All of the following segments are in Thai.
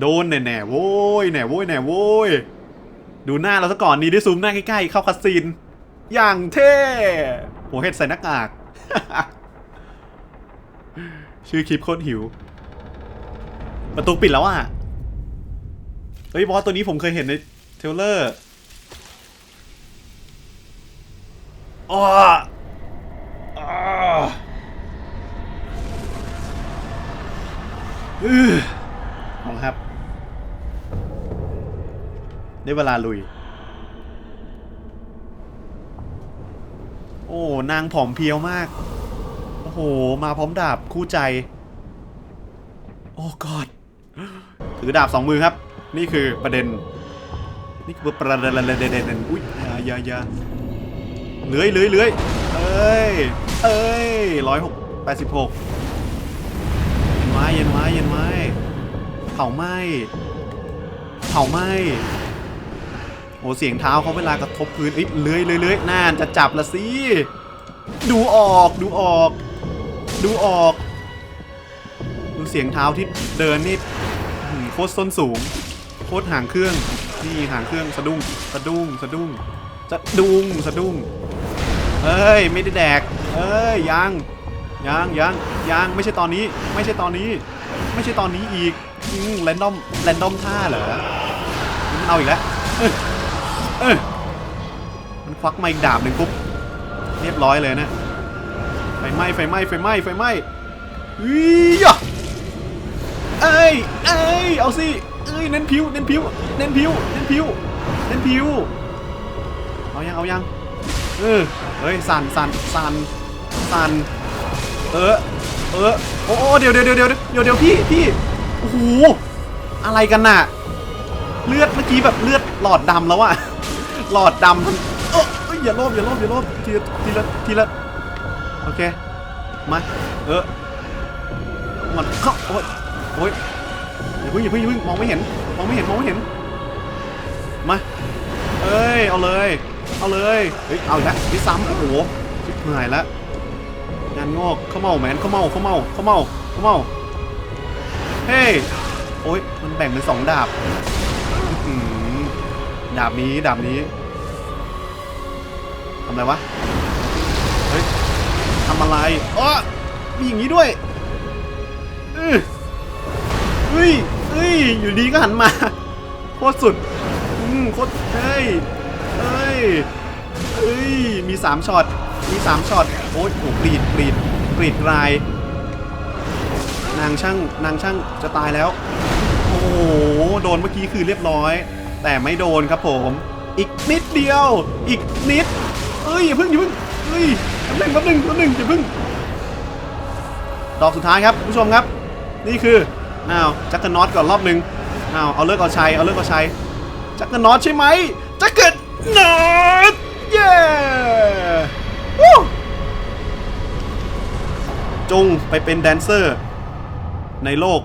โดนแน่แน่ๆโว้ยแน่โว้ยแน่โว้ยดูหน้าเราซะก่อนนี่ได้ซูมหน้าใกล้ๆเข้าคัสซีนอย่างเท่หัวเห็ดใส่หน้ากาก ชื่อคลิปโคตรหิว ประตูปิดแล้วอะเฮ้ยบอสตัวนี้ผมเคยเห็นในเทลเลอร์อ้ออ้ออื้อ ครับ ได้เวลาลุย โอ้ นางผอมเพียวมาก โอ้โห มาพร้อมดาบคู่ใจ โอ้กอดถือดาบสองมือครับ นี่คือประเด็น นี่คือประเด็นประเด็นประเด็นอุ้ยยาอย่ายาเลื้อยเลื้อยเลื้อยเอ้ย เอ้ยร้อยหกแปดสิบหกเย็นไม้เย็นไม้เย็นไม้ เผาไหม้เผาไหม้โอ้เสียงเท้าเขาเวลากระทบพื้นเอ้ยเลื้อยเลื้อยเลื้อยน่านจะจับละสิดูออกดูออก ดูออก ดูเสียงเท้าที่เดินนี่โคตรส้นสูง โคตรห่างเครื่องนี่ห่างเครื่องสะดุ้งสะดุ้งสะดุ้งสะดุ้งสะดุ้งเฮ้ยไม่ได้แดกเฮ้ยยังยังยังยังไม่ใช่ตอนนี้ไม่ใช่ตอนนี้ ไม่ใช่ตอนนี้อีกแรนดอมแรนดอมท่าเหรอมันเอาอีกแล้วเอ้ยเอ้ยมันควักมาอีกดาบหนึ่งปุ๊บเรียบร้อยเลยนะไฟไหม้ไฟไหม้ไฟไหม้ไฟไหม้อียะเอ้ยเอ้ยเอาสิเอ้ยเน้นผิวเน้นผิวเน้นผิวเน้นผิวเน้นผิวเอายังเอายังเออเฮ้ยสั่นสั่นสั่นสั่นเออเออ โอ้โอ้เดี๋ยวเดี๋ยวเดี๋ยวเดี๋ยวเดี๋ยวเดี๋ยวพี่พี่โอ้โหอะไรกันน่ะ เลือดเมื่อกี้แบบเลือดหลอดดำแล้วอะหลอดดำเออเอ้ยอย่าโลภอย่าโลภอย่าโลภทีละทีละทีละโอเคมาเออมันเข้าโอ้ยโอ้ยอย่าเพิ่งอย่าเพิ่งอย่าเพิ่งมองไม่เห็นมองไม่เห็นมองไม่เห็นมาเอ้ยเอาเลย เอาเลยเฮ้ยเอาอีกแล้วนี่ซ้ำโอ้โหชิบหายแล้วานงอกเข้าเมาแมนเข้าเมาเข้าเมาเข้าเมาเข้าเมาเฮ้ยโอ้ยมันแบ่งเป็นสองดาบดาบนี้ดาบนี้ทำอะไรวะเฮ้ยทำอะไรอ๋อมีอย่างนี้ด้วยเออเฮ้ยเฮ้ยอยู่ดีก็หันมาโคตรสุดอืมโคตรเฮ้ยเฮ้ยเฮ้ยมีสามช็อต มีสามช็อตโอ้ยโอ้กรีดกรีดกรีดราย นางช่างนางช่างจะตายแล้ว โอ้โหโดนเมื่อกี้คือเรียบร้อย แต่ไม่โดนครับผม อีกนิดเดียว อีกนิดเอ้ยอย่าเพิ่งอย่าเพิ่งเอ้ยแป๊บนึงแป๊บหนึงแป๊บหนึงอย่าเพิ่งดอกสุดท้ายครับผู้ชมครับ นี่คืออ้าวจักรน็อตก่อนรอบหนึ่งอ้าวเอาเลิกเอาชัยเอาเลิกเอาชัยจักรน็อตใช่ไหมจักรน็อตเย้ จงไปเป็นแดนเซอร์ ในโลก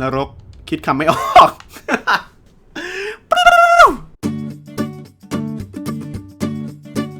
นรกคิดคำไม่ออก